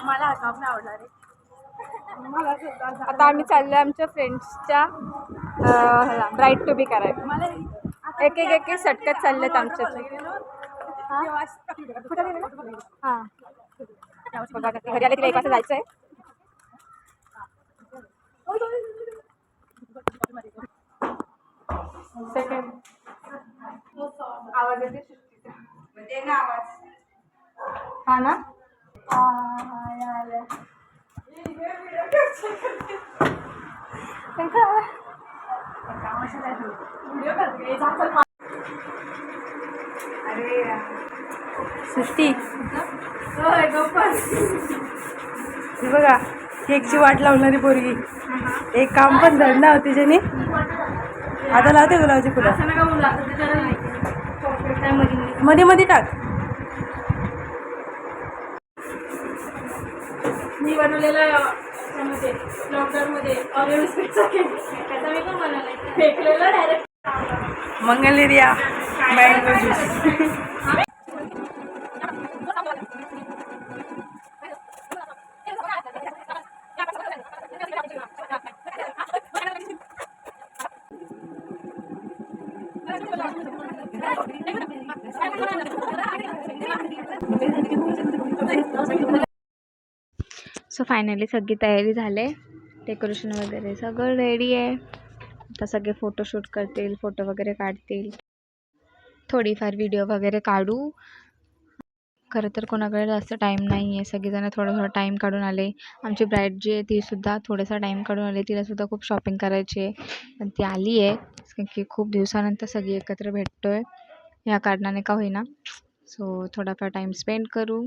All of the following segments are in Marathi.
मला हा टॉप नाही आवडला रे आता आम्ही चाललोय आमच्या फ्रेंड्सच्या ब्राईट टू बी करायला. मला एक एक एक एक सटकत चाललेत आमच्या हां? बघा आता घरी आले तिला एक वाजता जायचं आहे सेकंड आवाज. येते हा ना? सृष्टी हे बघा केकची वाट लावणारी पोरगी. एक काम पण धरणार होती ज्याने. आता लावते गुलाबाची फुलं मध्ये मध्ये टाक. मी बनवलेला याच्यामध्ये लॉकडाऊनमध्ये ऑरिओ बिस्किटचा केक त्याचा मी पण बनवला फेकलेला डायरेक्ट मंगलेरिया मँगो ज्यूस सो फायनली सगळी तयारी झाली. डेकोरेशन वगैरे सगळं रेडी आहे. आता सगळे फोटोशूट करतील फोटो वगैरे काढतील. थोडीफार व्हिडिओ वगैरे काढू. खरं तर कोणाकडे जास्त टाईम नाही आहे सगळेजण थोडं थोडं टाईम काढून आले. आमची ब्राईड जी आहे तीसुद्धा थोडासा टाईम काढून आली. तिलासुद्धा खूप शॉपिंग करायची आहे. पण ती आली आहे. कारण की खूप दिवसानंतर सगळी एकत्र भेटतो आहे ह्या कारणाने का होईना. सो थोडाफार टाईम स्पेंड करू.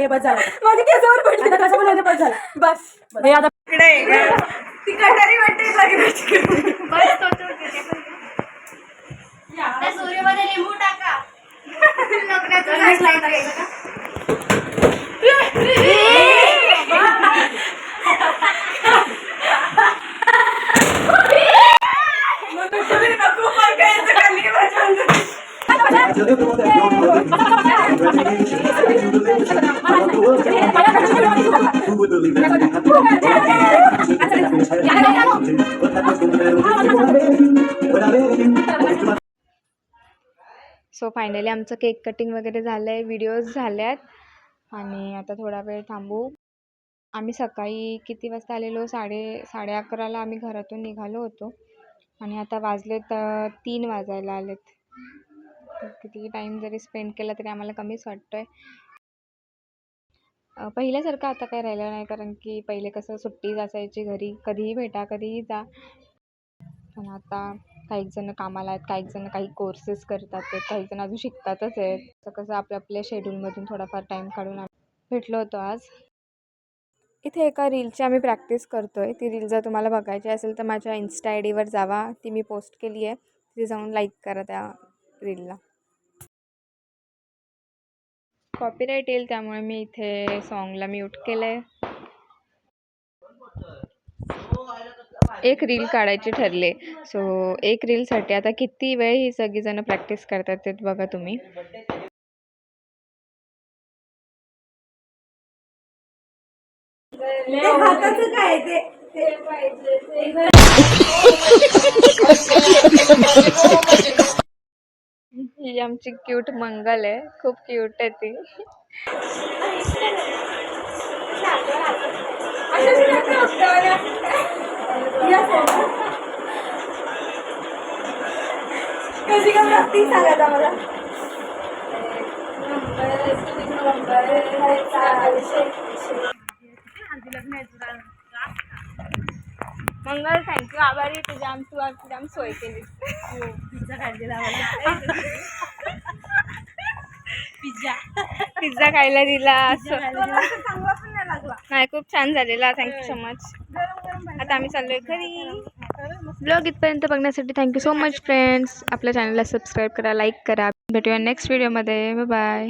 हे बस झालं. माझ्या केसावर पडला. कसं पण होते बस झालं. बस. आता ती कटारी वाटते सो फायनली आमचं केक कटिंग वगैरे झालं आहे व्हिडिओज झाल्यात. आहेत आणि आता थोडा वेळ थांबू. आम्ही सकाळी किती वाजता आलेलो? साडे साडे अकराला आम्ही घरातून निघालो होतो. आणि आता वाजलेत तीन वाजायला आलेत. तर टाईम जरी स्पेंड केला तरी आम्हाला कमीच वाटतो आहे पहिल्यासारखं आता काही राहिलं नाही कारण की पहिले कसं सुट्टीच असायची घरी. कधीही भेटा कधीही जा. पण आता काही जण कामाला आहेत काही जण काही कोर्सेस करतात आहेत काही जण अजून शिकतातच आहेत. तर कसं आपल्या आपल्या शेड्यूलमधून थोडाफार टाईम काढून भेटलो होतो आज. इथे एका रीलची आम्ही प्रॅक्टिस करतो आहे ती रील जर तुम्हाला बघायची असेल तर माझ्या इन्स्टा आय डीवर जावा. ती मी पोस्ट केली आहे. तिथे जाऊन लाईक करा त्या रीलला कॉपीराईट येईल त्यामुळे मी इथे सॉन्गला म्यूट केलं आहे एक रील काढायची ठरले. सो एक रीलसाठी आता किती वेळ ही सगळीजणं प्रॅक्टिस करतात ते बघा तुम्ही. काय ते? ही आमची क्यूट मंगल आहे. खूप क्यूट आहे ती. लागती मला? मंगल थँक्यू आभारी तुझ्या. आम तू तुझ्या आम सोय केली पिझ्झा खायला मला पिझ्झा पिझ्झा खायला दिला असं. चांगला पण नाही लागला. नाही खूप छान झालेला. थँक्यू सो मच आता आम्ही चाललोय घरी. ब्लॉग इथपर्यंत बघण्यासाठी थँक्यू सो मच फ्रेंड्स आपल्या चॅनलला सबस्क्राईब करा लाईक करा. भेटूया नेक्स्ट व्हिडिओमध्ये बाय